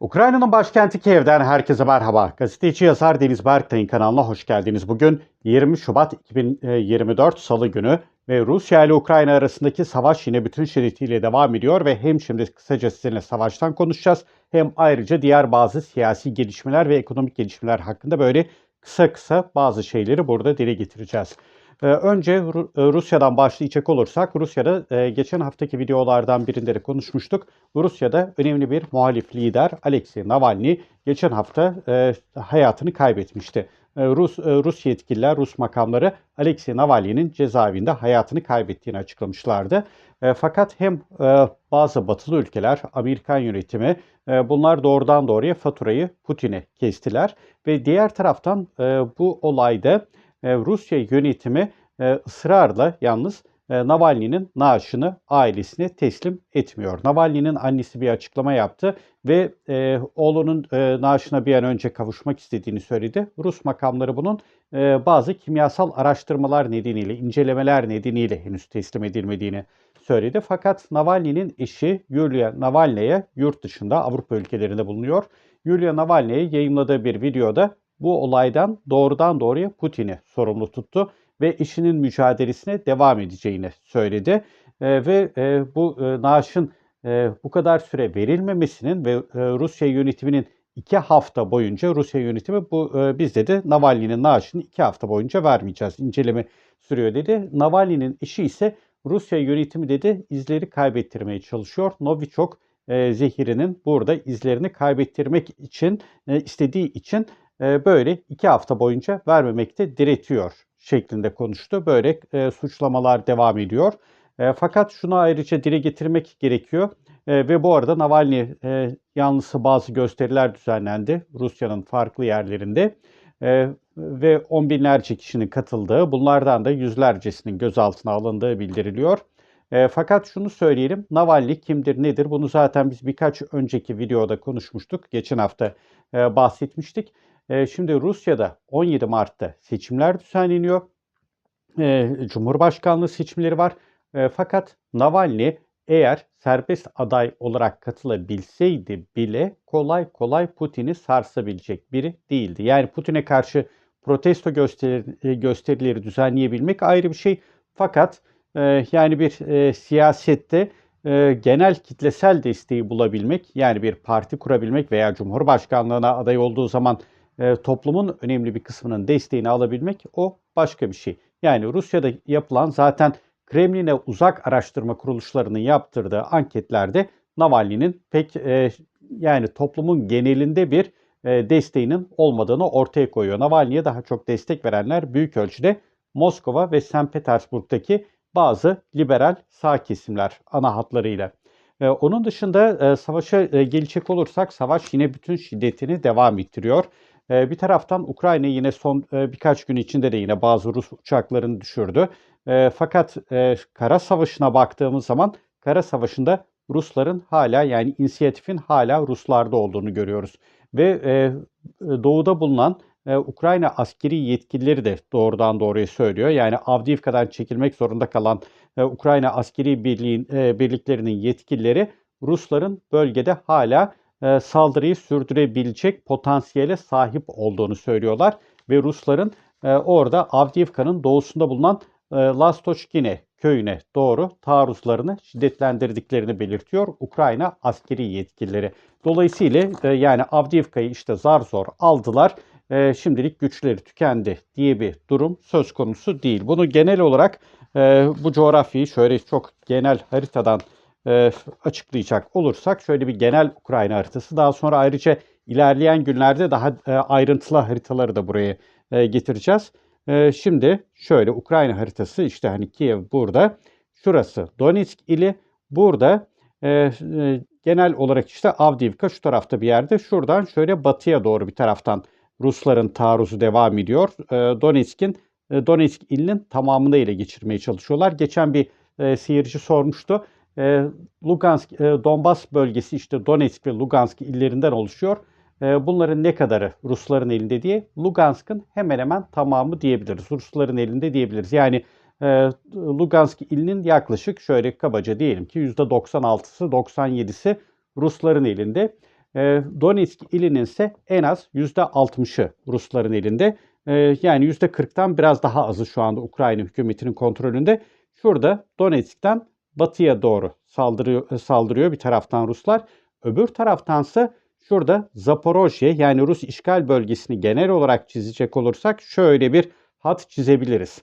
Ukrayna'nın başkenti Kiev'den herkese merhaba. Gazeteci yazar Deniz Berktay'ın kanalına hoş geldiniz. Bugün 20 Şubat 2024 Salı günü ve Rusya ile Ukrayna arasındaki savaş yine bütün şiddetiyle devam ediyor ve hem şimdi kısaca sizinle savaştan konuşacağız hem ayrıca diğer bazı siyasi gelişmeler ve ekonomik gelişmeler hakkında böyle kısa kısa bazı şeyleri burada dile getireceğiz. Ee, Önce e, Rusya'dan başlayacak olursak, Rusya'da e, geçen haftaki videolardan birinde de konuşmuştuk. Rusya'da önemli bir muhalif lider Alexei Navalny geçen hafta e, hayatını kaybetmişti. Rus Rus yetkililer, Rus makamları Alexei Navalny'nin cezaevinde hayatını kaybettiğini açıklamışlardı. Fakat hem bazı batılı ülkeler, Amerikan yönetimi bunlar doğrudan doğruya faturayı Putin'e kestiler ve diğer taraftan bu olayda Rusya yönetimi e, ısrarla yalnız e, Navalny'nin naaşını ailesine teslim etmiyor. Navalny'nin annesi bir açıklama yaptı ve e, oğlunun e, naaşına bir an önce kavuşmak istediğini söyledi. Rus makamları bunun e, bazı kimyasal araştırmalar nedeniyle, incelemeler nedeniyle henüz teslim edilmediğini söyledi. Fakat Navalny'nin eşi Yulia Navalny'ye yurt dışında Avrupa ülkelerinde bulunuyor. Yulia Navalny'ye yayınladığı bir videoda bu olaydan doğrudan doğruya Putin'i sorumlu tuttu ve işinin mücadelesine devam edeceğini söyledi. E, ve e, bu e, naaşın e, bu kadar süre verilmemesinin ve e, Rusya yönetiminin iki hafta boyunca Rusya yönetimi bu e, biz dedi Navalny'nin naaşını iki hafta boyunca vermeyeceğiz. İnceleme sürüyor dedi. Navalny'nin eşi ise Rusya yönetimi dedi izleri kaybettirmeye çalışıyor. Novichok e, zehirinin burada izlerini kaybettirmek için e, istediği için e, böyle iki hafta boyunca vermemekte diretiyor şeklinde konuştu. Böyle e, suçlamalar devam ediyor. E, fakat şunu ayrıca dile getirmek gerekiyor. E, ve bu arada Navalny e, yanlısı bazı gösteriler düzenlendi Rusya'nın farklı yerlerinde. E, ve on binlerce kişinin katıldığı, bunlardan da yüzlercesinin gözaltına alındığı bildiriliyor. E, fakat şunu söyleyelim, Navalny kimdir, nedir? Bunu zaten biz birkaç önceki videoda konuşmuştuk. Geçen hafta e, bahsetmiştik. E, şimdi Rusya'da 17 Mart'ta seçimler düzenleniyor. E, Cumhurbaşkanlığı seçimleri var. E, fakat Navalny eğer serbest aday olarak katılabilseydi bile kolay kolay Putin'i sarsabilecek biri değildi. Yani Putin'e karşı protesto gösteri, gösterileri düzenleyebilmek ayrı bir şey. Fakat e, yani bir e, siyasette e, genel kitlesel desteği bulabilmek, yani bir parti kurabilmek veya Cumhurbaşkanlığına aday olduğu zaman e, toplumun önemli bir kısmının desteğini alabilmek o başka bir şey. Yani Rusya'da yapılan zaten Kremlin'e uzak araştırma kuruluşlarının yaptırdığı anketlerde Navalny'nin pek e, yani toplumun genelinde bir e, desteğinin olmadığını ortaya koyuyor. Navalny'ye daha çok destek verenler büyük ölçüde Moskova ve St. Petersburg'daki bazı liberal sağ kesimler ana hatlarıyla. E, onun dışında e, savaşa e, gelecek olursak savaş yine bütün şiddetini devam ettiriyor. E, bir taraftan Ukrayna yine son e, birkaç gün içinde de yine bazı Rus uçaklarını düşürdü. E, fakat e, kara savaşına baktığımız zaman kara savaşında Rusların hala yani inisiyatifin hala Ruslarda olduğunu görüyoruz. Ve e, doğuda bulunan Ukrayna askeri yetkilileri de doğrudan doğruya söylüyor. Yani Avdiivka'dan çekilmek zorunda kalan Ukrayna askeri birliğin birliklerinin yetkilileri Rusların bölgede hala e, saldırıyı sürdürebilecek potansiyele sahip olduğunu söylüyorlar ve Rusların e, orada Avdiivka'nın doğusunda bulunan e, Lastochkine köyüne doğru taarruzlarını şiddetlendirdiklerini belirtiyor Ukrayna askeri yetkilileri. Dolayısıyla e, yani Avdiivka'yı işte zar zor aldılar. Şimdilik güçleri tükendi diye bir durum söz konusu değil. Bunu genel olarak bu coğrafyayı şöyle çok genel haritadan e, açıklayacak olursak şöyle bir genel Ukrayna haritası. Daha sonra ayrıca ilerleyen günlerde daha e, ayrıntılı haritaları da buraya e, getireceğiz. Şimdi şöyle Ukrayna haritası işte hani Kiev burada. Şurası Donetsk ili. Burada genel olarak işte Avdiivka şu tarafta bir yerde. Şuradan şöyle batıya doğru bir taraftan Rusların taarruzu devam ediyor. Donetsk'in Donetsk ilinin tamamını ele geçirmeye çalışıyorlar. Geçen bir e, seyirci sormuştu. E, Lugansk, e, Donbas bölgesi işte Donetsk ve Lugansk illerinden oluşuyor. E, bunların ne kadarı Rusların elinde diye Lugansk'ın hemen hemen tamamı diyebiliriz. Rusların elinde diyebiliriz. Yani e, Lugansk ilinin yaklaşık şöyle kabaca diyelim ki %96'sı 97'si Rusların elinde. E, Donetsk ilinin ise en az %60'ı Rusların elinde. E, yani %40'tan biraz daha azı şu anda Ukrayna hükümetinin kontrolünde. Şurada Donetsk'ten batıya doğru saldırıyor, e, saldırıyor bir taraftan Ruslar. Öbür taraftansa şurada Zaporojye yani Rus işgal bölgesini genel olarak çizecek olursak şöyle bir hat çizebiliriz.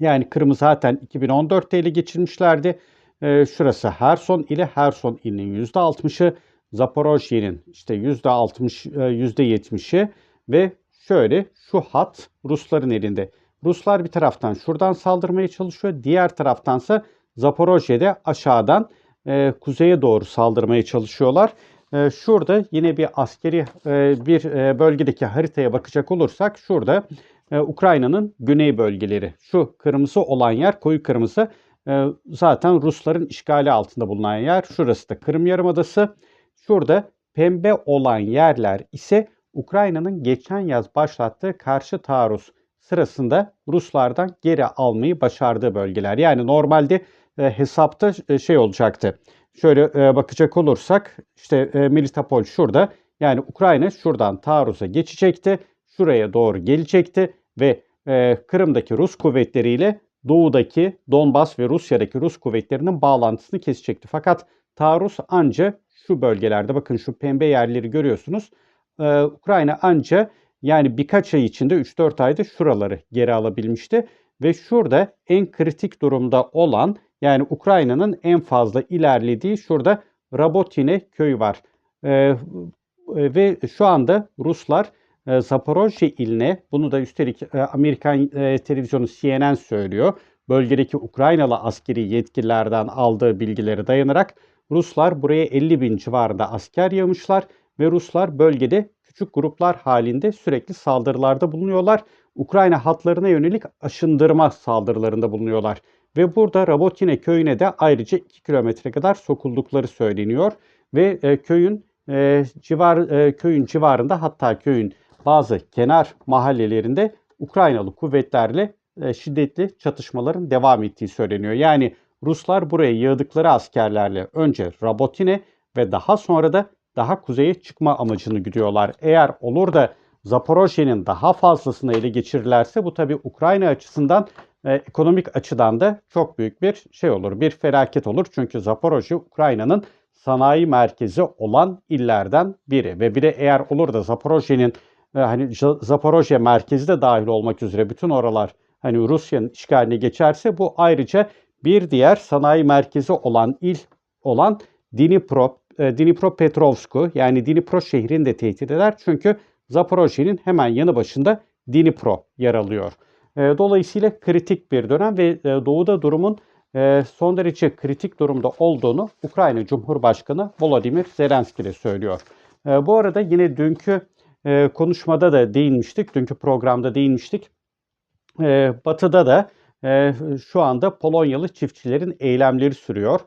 Yani Kırım'ı zaten 2014'te ele geçirmişlerdi. Ee, şurası Herson ile Herson ilinin %60'ı, Zaporojye'nin işte %60, %70'i ve şöyle şu hat Rusların elinde. Ruslar bir taraftan şuradan saldırmaya çalışıyor. Diğer taraftansa Zaporojye'de aşağıdan e, kuzeye doğru saldırmaya çalışıyorlar. E, şurada yine bir askeri e, bir e, bölgedeki haritaya bakacak olursak şurada e, Ukrayna'nın güney bölgeleri. Şu kırmızı olan yer koyu kırmızı e, zaten Rusların işgali altında bulunan yer. Şurası da Kırım Yarımadası. Şurada pembe olan yerler ise Ukrayna'nın geçen yaz başlattığı karşı taarruz sırasında Ruslardan geri almayı başardığı bölgeler. Yani normalde e, hesapta e, şey olacaktı. Şöyle e, bakacak olursak işte e, Melitopol şurada. Yani Ukrayna şuradan taarruza geçecekti. Şuraya doğru gelecekti ve Kırım'daki Rus kuvvetleriyle doğudaki Donbas ve Rusya'daki Rus kuvvetlerinin bağlantısını kesecekti. Fakat taarruz anca şu bölgelerde bakın şu pembe yerleri görüyorsunuz. Ee, Ukrayna anca yani birkaç ay içinde 3-4 ayda şuraları geri alabilmişti. Ve şurada en kritik durumda olan yani Ukrayna'nın en fazla ilerlediği şurada Rabotine köyü var. Ee, ve şu anda Ruslar e, Zaporojye iline, bunu da üstelik e, Amerikan e, televizyonu CNN söylüyor, bölgedeki Ukraynalı askeri yetkililerden aldığı bilgileri dayanarak Ruslar buraya 50 bin civarında asker yağmışlar ve Ruslar bölgede küçük gruplar halinde sürekli saldırılarda bulunuyorlar. Ukrayna hatlarına yönelik aşındırma saldırılarında bulunuyorlar. Ve burada Rabotine köyüne de ayrıca 2 kilometre kadar sokuldukları söyleniyor. Ve e, köyün e, civar e, köyün civarında hatta köyün bazı kenar mahallelerinde Ukraynalı kuvvetlerle e, şiddetli çatışmaların devam ettiği söyleniyor. Yani Ruslar buraya yığdıkları askerlerle önce Rabotine ve daha sonra da daha kuzeye çıkma amacını güdüyorlar. Eğer olur da Zaporojye'nin daha fazlasını ele geçirirlerse bu tabi Ukrayna açısından e, ekonomik açıdan da çok büyük bir şey olur. Bir felaket olur. Çünkü Zaporojye Ukrayna'nın sanayi merkezi olan illerden biri. Ve bir de eğer olur da Zaporojye'nin e, hani Zaporojye merkezi de dahil olmak üzere bütün oralar hani Rusya'nın işgaline geçerse bu ayrıca bir diğer sanayi merkezi olan il olan Dnipro, e, Dnipropetrovsk'u yani Dnipro şehrini de tehdit eder. Çünkü Zaporojye'nin hemen yanı başında Dnipro yer alıyor. E, dolayısıyla kritik bir dönem ve e, doğuda durumun son derece kritik durumda olduğunu Ukrayna Cumhurbaşkanı Volodymyr Zelenski de söylüyor. Bu arada yine dünkü konuşmada da değinmiştik, dünkü programda değinmiştik. Batı'da da şu anda Polonyalı çiftçilerin eylemleri sürüyor.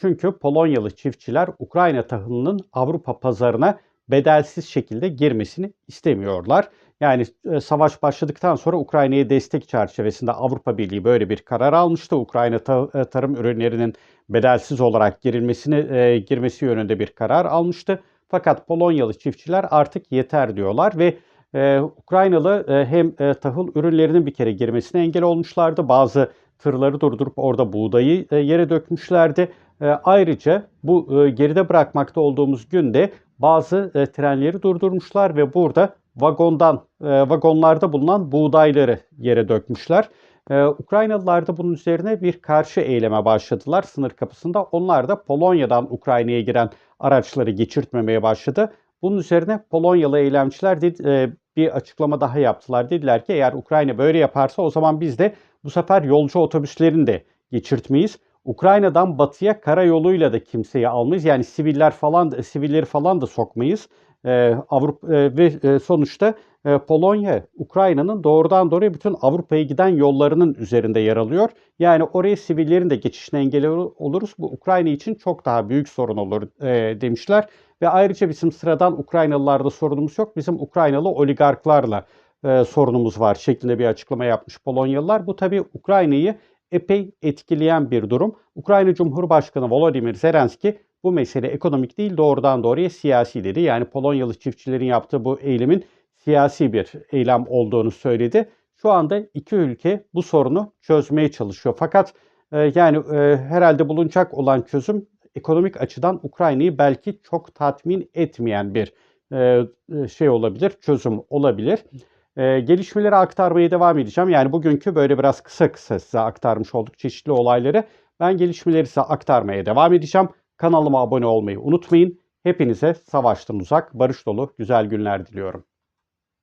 Çünkü Polonyalı çiftçiler Ukrayna tahılının Avrupa pazarına bedelsiz şekilde girmesini istemiyorlar. Yani savaş başladıktan sonra Ukrayna'ya destek çerçevesinde Avrupa Birliği böyle bir karar almıştı. Ukrayna tarım ürünlerinin bedelsiz olarak girilmesini girmesi yönünde bir karar almıştı. Fakat Polonyalı çiftçiler artık yeter diyorlar ve e, Ukraynalı e, hem e, tahıl ürünlerinin bir kere girmesine engel olmuşlardı. Bazı tırları durdurup orada buğdayı e, yere dökmüşlerdi. E, ayrıca bu e, geride bırakmakta olduğumuz günde bazı e, trenleri durdurmuşlar ve burada vagondan e, vagonlarda bulunan buğdayları yere dökmüşler. Ee, Ukraynalılar da bunun üzerine bir karşı eyleme başladılar sınır kapısında. Onlar da Polonya'dan Ukrayna'ya giren araçları geçirtmemeye başladı. Bunun üzerine Polonyalı eylemciler dedi, e, bir açıklama daha yaptılar. Dediler ki eğer Ukrayna böyle yaparsa o zaman biz de bu sefer yolcu otobüslerini de geçirtmeyiz. Ukrayna'dan batıya karayoluyla da kimseyi almayız. Yani siviller falan sivilleri falan da sokmayız. Ee, Avrupa e, ve e, sonuçta e, Polonya Ukrayna'nın doğrudan doğruya bütün Avrupa'ya giden yollarının üzerinde yer alıyor. Yani oraya sivillerin de geçişine engel oluruz. Bu Ukrayna için çok daha büyük sorun olur e, demişler. Ve ayrıca bizim sıradan Ukraynalılarda sorunumuz yok. Bizim Ukraynalı oligarklarla e, sorunumuz var şeklinde bir açıklama yapmış Polonyalılar. Bu tabii Ukrayna'yı epey etkileyen bir durum. Ukrayna Cumhurbaşkanı Volodymyr Zelenski bu mesele ekonomik değil doğrudan doğruya siyasi dedi. Yani Polonyalı çiftçilerin yaptığı bu eylemin siyasi bir eylem olduğunu söyledi. Şu anda iki ülke bu sorunu çözmeye çalışıyor. Fakat e, yani e, herhalde bulunacak olan çözüm ekonomik açıdan Ukrayna'yı belki çok tatmin etmeyen bir e, e, şey olabilir, çözüm olabilir. E, gelişmeleri aktarmaya devam edeceğim. Yani bugünkü böyle biraz kısa kısa size aktarmış olduk çeşitli olayları. Ben gelişmeleri size aktarmaya devam edeceğim. Kanalıma abone olmayı unutmayın. Hepinize savaştan uzak, barış dolu güzel günler diliyorum.